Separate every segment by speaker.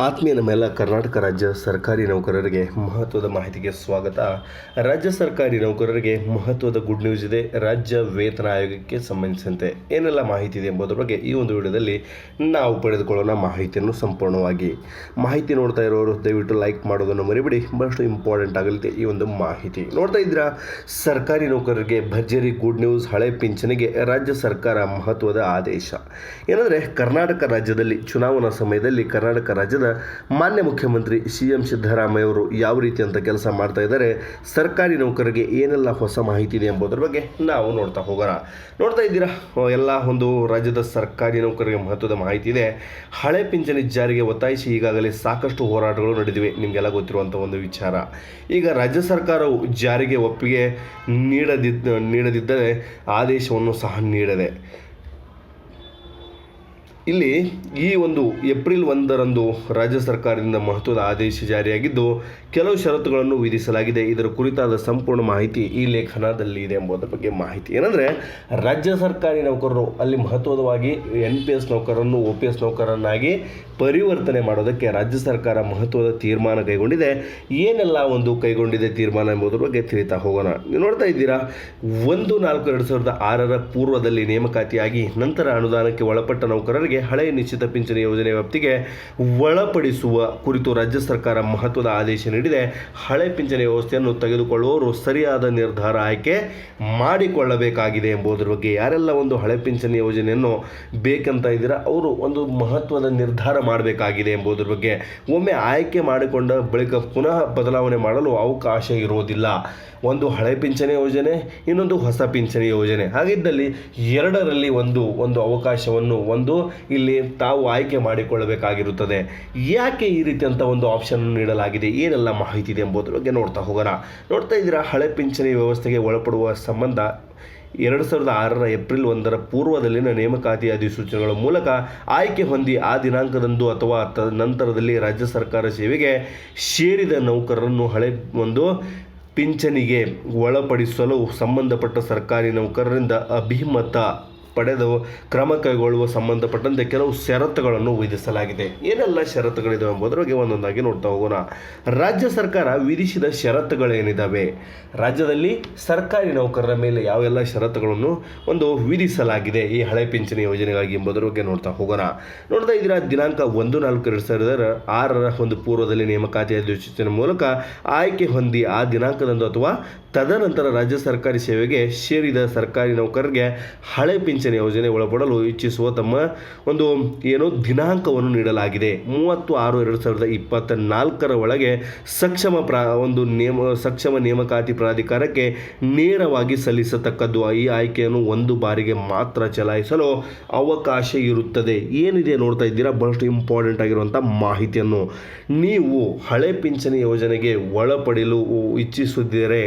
Speaker 1: ಆತ್ಮೀಯ ನಮ್ಮೆಲ್ಲ ಕರ್ನಾಟಕ ರಾಜ್ಯ ಸರ್ಕಾರಿ ನೌಕರರಿಗೆ ಮಹತ್ವದ ಮಾಹಿತಿಗೆ ಸ್ವಾಗತ. ರಾಜ್ಯ ಸರ್ಕಾರಿ ನೌಕರರಿಗೆ ಮಹತ್ವದ ಗುಡ್ ನ್ಯೂಸ್ ಇದೆ. ರಾಜ್ಯ ವೇತನ ಆಯೋಗಕ್ಕೆ ಸಂಬಂಧಿಸಿದಂತೆ ಏನೆಲ್ಲ ಮಾಹಿತಿ ಇದೆ ಎಂಬುದರ ಬಗ್ಗೆ ಈ ಒಂದು ವಿಡಿಯೋದಲ್ಲಿ ನಾವು ಪಡೆದುಕೊಳ್ಳೋಣ ಮಾಹಿತಿಯನ್ನು ಸಂಪೂರ್ಣವಾಗಿ. ಮಾಹಿತಿ ನೋಡ್ತಾ ಇರೋರು, ದಯವಿಟ್ಟು ಲೈಕ್ ಮಾಡೋದನ್ನು ಮರಿಬಿಡಿ. ಬಹಳಷ್ಟು ಇಂಪಾರ್ಟೆಂಟ್ ಆಗಲಿದೆ ಈ ಒಂದು ಮಾಹಿತಿ. ನೋಡ್ತಾ ಇದ್ದೀರಾ, ಸರ್ಕಾರಿ ನೌಕರರಿಗೆ ಭರ್ಜರಿ ಗುಡ್ ನ್ಯೂಸ್ ಹಳೆ ಪಿಂಚಣಿಗೆ ರಾಜ್ಯ ಸರ್ಕಾರ ಮಹತ್ವದ ಆದೇಶ. ಏನಂದರೆ, ಕರ್ನಾಟಕ ರಾಜ್ಯದಲ್ಲಿ, ಚುನಾವಣಾ ಸಮಯದಲ್ಲಿ ಕರ್ನಾಟಕ ರಾಜ್ಯದ ಮಾನ್ಯ ಮುಖ್ಯಮಂತ್ರಿ ಸಿ ಎಂ ಸಿದ್ದರಾಮಯ್ಯ ಅವರು ಯಾವ ರೀತಿ ಅಂತ ಕೆಲಸ ಮಾಡ್ತಾ ಇದ್ದಾರೆ, ಸರ್ಕಾರಿ ನೌಕರರಿಗೆ ಏನೆಲ್ಲ ಹೊಸ ಮಾಹಿತಿ ಇದೆ ಎಂಬುದರ ಬಗ್ಗೆ ನಾವು ನೋಡ್ತಾ ಹೋಗೋಣ. ನೋಡ್ತಾ ಇದ್ದೀರಾ? ಎಲ್ಲ ಒಂದು ರಾಜ್ಯದ ಸರ್ಕಾರಿ ನೌಕರರಿಗೆ ಮಹತ್ವದ ಮಾಹಿತಿ ಇದೆ. ಹಳೆ ಪಿಂಚಣಿ ಜಾರಿಗೆ ಒತ್ತಾಯಿಸಿ ಈಗಾಗಲೇ ಸಾಕಷ್ಟು ಹೋರಾಟಗಳು ನಡೆದಿವೆ. ನಿಮಗೆಲ್ಲ ಗೊತ್ತಿರುವಂಥ ಒಂದು ವಿಚಾರ. ಈಗ ರಾಜ್ಯ ಸರ್ಕಾರವು ಜಾರಿಗೆ ಒಪ್ಪಿಗೆ ನೀಡದಿದ್ದ, ನೀಡದಿದ್ದರೆ ಆದೇಶವನ್ನು ಸಹ ನೀಡದೆ. ಇಲ್ಲಿ ಈ ಒಂದು ಏಪ್ರಿಲ್ ಒಂದರಂದು ರಾಜ್ಯ ಸರ್ಕಾರದಿಂದ ಮಹತ್ವದ ಆದೇಶ ಜಾರಿಯಾಗಿದ್ದು, ಕೆಲವು ಷರತ್ತುಗಳನ್ನು ವಿಧಿಸಲಾಗಿದೆ. ಇದರ ಕುರಿತಾದ ಸಂಪೂರ್ಣ ಮಾಹಿತಿ ಈ ಲೇಖನದಲ್ಲಿ ಇದೆ ಎಂಬುದರ ಬಗ್ಗೆ ಮಾಹಿತಿ. ಏನಂದರೆ, ರಾಜ್ಯ ಸರ್ಕಾರಿ ನೌಕರರು ಅಲ್ಲಿ ಮಹತ್ವದವಾಗಿ ಎನ್ ಪಿ ಎಸ್ ನೌಕರರನ್ನು ಒ ಪಿ ಎಸ್ ನೌಕರನ್ನಾಗಿ ಪರಿವರ್ತನೆ ಮಾಡೋದಕ್ಕೆ ರಾಜ್ಯ ಸರ್ಕಾರ ಮಹತ್ವದ ತೀರ್ಮಾನ ಕೈಗೊಂಡಿದೆ. ಏನೆಲ್ಲ ಒಂದು ಕೈಗೊಂಡಿದೆ ತೀರ್ಮಾನ ಎಂಬುದರ ಬಗ್ಗೆ ತಿಳಿತಾ ಹೋಗೋಣ. ನೀವು ನೋಡ್ತಾ ಇದ್ದೀರಾ, ಒಂದು ನಾಲ್ಕು ಎರಡು ಸಾವಿರದ ಆರರ ಪೂರ್ವದಲ್ಲಿ ನೇಮಕಾತಿಯಾಗಿ ನಂತರ ಅನುದಾನಕ್ಕೆ ಒಳಪಟ್ಟ ನೌಕರರಿಗೆ ಹಳೆಯ ನಿಶ್ಚಿತ ಪಿಂಚಣಿ ಯೋಜನೆ ವ್ಯಾಪ್ತಿಗೆ ಒಳಪಡಿಸುವ ಕುರಿತು ರಾಜ್ಯ ಸರ್ಕಾರ ಮಹತ್ವದ ಆದೇಶ ನೀಡಿದೆ. ಹಳೆ ಪಿಂಚಣಿ ವ್ಯವಸ್ಥೆಯನ್ನು ತೆಗೆದುಕೊಳ್ಳುವವರು ಸರಿಯಾದ ನಿರ್ಧಾರ ಆಯ್ಕೆ ಮಾಡಿಕೊಳ್ಳಬೇಕಾಗಿದೆ ಎಂಬುದರ ಬಗ್ಗೆ ಯಾರೆಲ್ಲ ಒಂದು ಹಳೆ ಪಿಂಚಣಿ ಯೋಜನೆಯನ್ನು ಬೇಕಂತ ಇದ್ದೀರಾ, ಅವರು ಒಂದು ಮಹತ್ವದ ನಿರ್ಧಾರ ಮಾಡಬೇಕಾಗಿದೆ ಎಂಬುದರ ಬಗ್ಗೆ ಒಮ್ಮೆ ಆಯ್ಕೆ ಮಾಡಿಕೊಂಡ ಬಳಿಕ ಪುನಃ ಬದಲಾವಣೆ ಮಾಡಲು ಅವಕಾಶ ಇರುವುದಿಲ್ಲ. ಒಂದು ಹಳೆ ಪಿಂಚಣಿ ಯೋಜನೆ, ಇನ್ನೊಂದು ಹೊಸ ಪಿಂಚಣಿ ಯೋಜನೆ. ಹಾಗಿದ್ದಲ್ಲಿ ಎರಡರಲ್ಲಿ ಒಂದು ಒಂದು ಅವಕಾಶವನ್ನು, ಒಂದು ಇಲ್ಲಿ ತಾವು ಆಯ್ಕೆ ಮಾಡಿಕೊಳ್ಳಬೇಕಾಗಿರುತ್ತದೆ. ಯಾಕೆ ಈ ರೀತಿಯಂಥ ಒಂದು ಆಪ್ಷನ್ ನೀಡಲಾಗಿದೆ? ಏನೆಲ್ಲ ಮಾಹಿತಿ ಇದೆ ಎಂಬುದರ ಬಗ್ಗೆ ನೋಡ್ತಾ ಹೋಗೋಣ. ನೋಡ್ತಾ ಇದ್ದೀರಾ, ಹಳೆ ಪಿಂಚಣಿ ವ್ಯವಸ್ಥೆಗೆ ಒಳಪಡುವ ಸಂಬಂಧ ಎರಡು ಸಾವಿರದ ಆರರ ಏಪ್ರಿಲ್ ಒಂದರ ಪೂರ್ವದಲ್ಲಿನ ನೇಮಕಾತಿ ಅಧಿಸೂಚನೆಗಳ ಮೂಲಕ ಆಯ್ಕೆ ಹೊಂದಿ ಆ ದಿನಾಂಕದಂದು ಅಥವಾ ನಂತರದಲ್ಲಿ ರಾಜ್ಯ ಸರ್ಕಾರ ಸೇವೆಗೆ ಸೇರಿದ ನೌಕರರನ್ನು ಹಳೆ ಒಂದು ಪಿಂಚಣಿಗೆ ಒಳಪಡಿಸಲು ಸಂಬಂಧಪಟ್ಟ ಸರ್ಕಾರಿ ನೌಕರರಿಂದ ಅಭಿಮತ ಪಡೆದು ಕ್ರಮ ಕೈಗೊಳ್ಳುವ ಸಂಬಂಧಪಟ್ಟಂತೆ ಕೆಲವು ಷರತ್ತುಗಳನ್ನು ವಿಧಿಸಲಾಗಿದೆ. ಏನೆಲ್ಲ ಷರತ್ತುಗಳಿದಾವೆ ಎಂಬುದರ ಬಗ್ಗೆ ಒಂದೊಂದಾಗಿ ನೋಡ್ತಾ ಹೋಗೋಣ. ರಾಜ್ಯ ಸರ್ಕಾರ ವಿಧಿಸಿದ ಷರತ್ತುಗಳೇನಿದ್ದಾವೆ ರಾಜ್ಯದಲ್ಲಿ ಸರ್ಕಾರಿ ನೌಕರರ ಮೇಲೆ ಯಾವೆಲ್ಲ ಷರತ್ತುಗಳನ್ನು ಒಂದು ವಿಧಿಸಲಾಗಿದೆ? ಈ ಹಳೆ ಪಿಂಚಣಿ ಯೋಜನೆಗಾಗಿ ಎಂಬುದರ ಬಗ್ಗೆ ನೋಡ್ತಾ ಹೋಗೋಣ. ನೋಡ್ತಾ ಇದ್ದೀರಾ, ದಿನಾಂಕ ಒಂದು ನಾಲ್ಕು ಎರಡು ಸಾವಿರದ ಆರರ ಒಂದು ಪೂರ್ವದಲ್ಲಿ ನೇಮಕಾತಿ ಅಧಿಸೂಚನೆ ಮೂಲಕ ಆಯ್ಕೆ ಹೊಂದಿ ಆ ದಿನಾಂಕದಂದು ಅಥವಾ ತದನಂತರ ರಾಜ್ಯ ಸರ್ಕಾರಿ ಸೇವೆಗೆ ಸೇರಿದ ಸರ್ಕಾರಿ ನೌಕರರಿಗೆ ಹಳೆ ಪಿಂಚಣಿ ಯೋಜನೆ ಒಳಪಡಲು ಇಚ್ಛಿಸುವ ತಮ್ಮ ಒಂದು ಏನು ದಿನಾಂಕವನ್ನು ನೀಡಲಾಗಿದೆ. ಮೂವತ್ತು ಆರು ಎರಡು ಸಾವಿರದ ಇಪ್ಪತ್ತ ನಾಲ್ಕರ ಒಳಗೆ ಸಕ್ಷಮ ಪ್ರಾ ಒಂದು ನೇಮ ಸಕ್ಷಮ ನೇಮಕಾತಿ ಪ್ರಾಧಿಕಾರಕ್ಕೆ ನೇರವಾಗಿ ಸಲ್ಲಿಸತಕ್ಕದ್ದು ಈ ಆಯ್ಕೆಯನ್ನು ಒಂದು ಬಾರಿಗೆ ಮಾತ್ರ ಚಲಾಯಿಸಲು ಅವಕಾಶ ಇರುತ್ತದೆ. ಏನಿದೆ ನೋಡ್ತಾ ಇದ್ದೀರಾ? ಬಹಳಷ್ಟು ಇಂಪಾರ್ಟೆಂಟ್ ಆಗಿರುವಂಥ ಮಾಹಿತಿಯನ್ನು. ನೀವು ಹಳೆ ಪಿಂಚಣಿ ಯೋಜನೆಗೆ ಒಳಪಡಲು ಇಚ್ಛಿಸಿದರೆ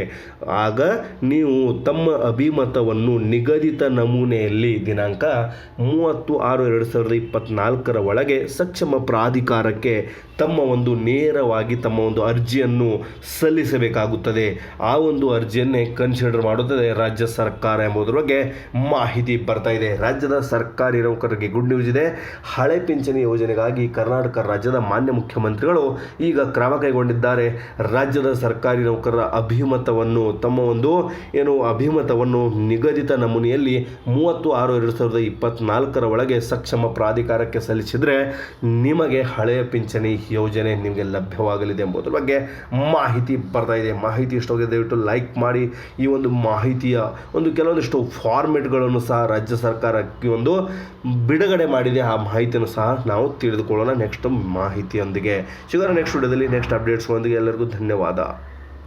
Speaker 1: ಆಗ ನೀವು ತಮ್ಮ ಅಭಿಮತವನ್ನು ನಿಗದಿತ ನಮೂನೆಯಲ್ಲಿ ದಿನಾಂಕ ಮೂವತ್ತು ಆರು ಎರಡು ಸಾವಿರದ ಇಪ್ಪತ್ತ್ನಾಲ್ಕರ ಒಳಗೆ ಸಕ್ಷಮ ಪ್ರಾಧಿಕಾರಕ್ಕೆ ತಮ್ಮ ಒಂದು ನೇರವಾಗಿ ತಮ್ಮ ಒಂದು ಅರ್ಜಿಯನ್ನು ಸಲ್ಲಿಸಬೇಕಾಗುತ್ತದೆ. ಆ ಒಂದು ಅರ್ಜಿಯನ್ನೇ ಕನ್ಸಿಡರ್ ಮಾಡುತ್ತದೆ ರಾಜ್ಯ ಸರ್ಕಾರ ಎಂಬುದರ ಬಗ್ಗೆ ಮಾಹಿತಿ ಬರ್ತಾ ಇದೆ. ರಾಜ್ಯದ ಸರ್ಕಾರಿ ನೌಕರರಿಗೆ ಗುಡ್ ನ್ಯೂಸ್ ಇದೆ. ಹಳೆ ಪಿಂಚಣಿ ಯೋಜನೆಗಾಗಿ ಕರ್ನಾಟಕ ರಾಜ್ಯದ ಮಾನ್ಯ ಮುಖ್ಯಮಂತ್ರಿಗಳು ಈಗ ಕ್ರಮ ಕೈಗೊಂಡಿದ್ದಾರೆ. ರಾಜ್ಯದ ಸರ್ಕಾರಿ ನೌಕರರ ಅಭಿಮತವನ್ನು, ತಮ್ಮ ಒಂದು ಏನು ಅಭಿಮತವನ್ನು ನಿಗದಿತ ನಮೂನೆಯಲ್ಲಿ ಮೂವತ್ತು ಆರು ಎರಡು ಸಾವಿರದ ಇಪ್ಪತ್ತ್ನಾಲ್ಕರ ಒಳಗೆ ಸಕ್ಷಮ ಪ್ರಾಧಿಕಾರಕ್ಕೆ ಸಲ್ಲಿಸಿದರೆ ನಿಮಗೆ ಹಳೆಯ ಪಿಂಚಣಿ ಯೋಜನೆ ನಿಮಗೆ ಲಭ್ಯವಾಗಲಿದೆ ಎಂಬುದರ ಬಗ್ಗೆ ಮಾಹಿತಿ ಬರ್ತಾ ಇದೆ. ಮಾಹಿತಿ ಇಷ್ಟವಾಗಿದೆ ದಯವಿಟ್ಟು ಲೈಕ್ ಮಾಡಿ. ಈ ಒಂದು ಮಾಹಿತಿಯ ಒಂದು ಕೆಲವೊಂದಿಷ್ಟು ಫಾರ್ಮೆಟ್ಗಳನ್ನು ಸಹ ರಾಜ್ಯ ಸರ್ಕಾರಕ್ಕೆ ಒಂದು ಬಿಡುಗಡೆ ಮಾಡಿದೆ. ಆ ಮಾಹಿತಿಯನ್ನು ಸಹ ನಾವು ತಿಳಿದುಕೊಳ್ಳೋಣ ನೆಕ್ಸ್ಟ್ ಮಾಹಿತಿಯೊಂದಿಗೆ. ಸಿಗೋಣ ನೆಕ್ಸ್ಟ್ ವಿಡಿಯೋದಲ್ಲಿ ನೆಕ್ಸ್ಟ್ ಅಪ್ಡೇಟ್ಸ್ಗಳೊಂದಿಗೆ ಎಲ್ಲರಿಗೂ ಧನ್ಯವಾದ.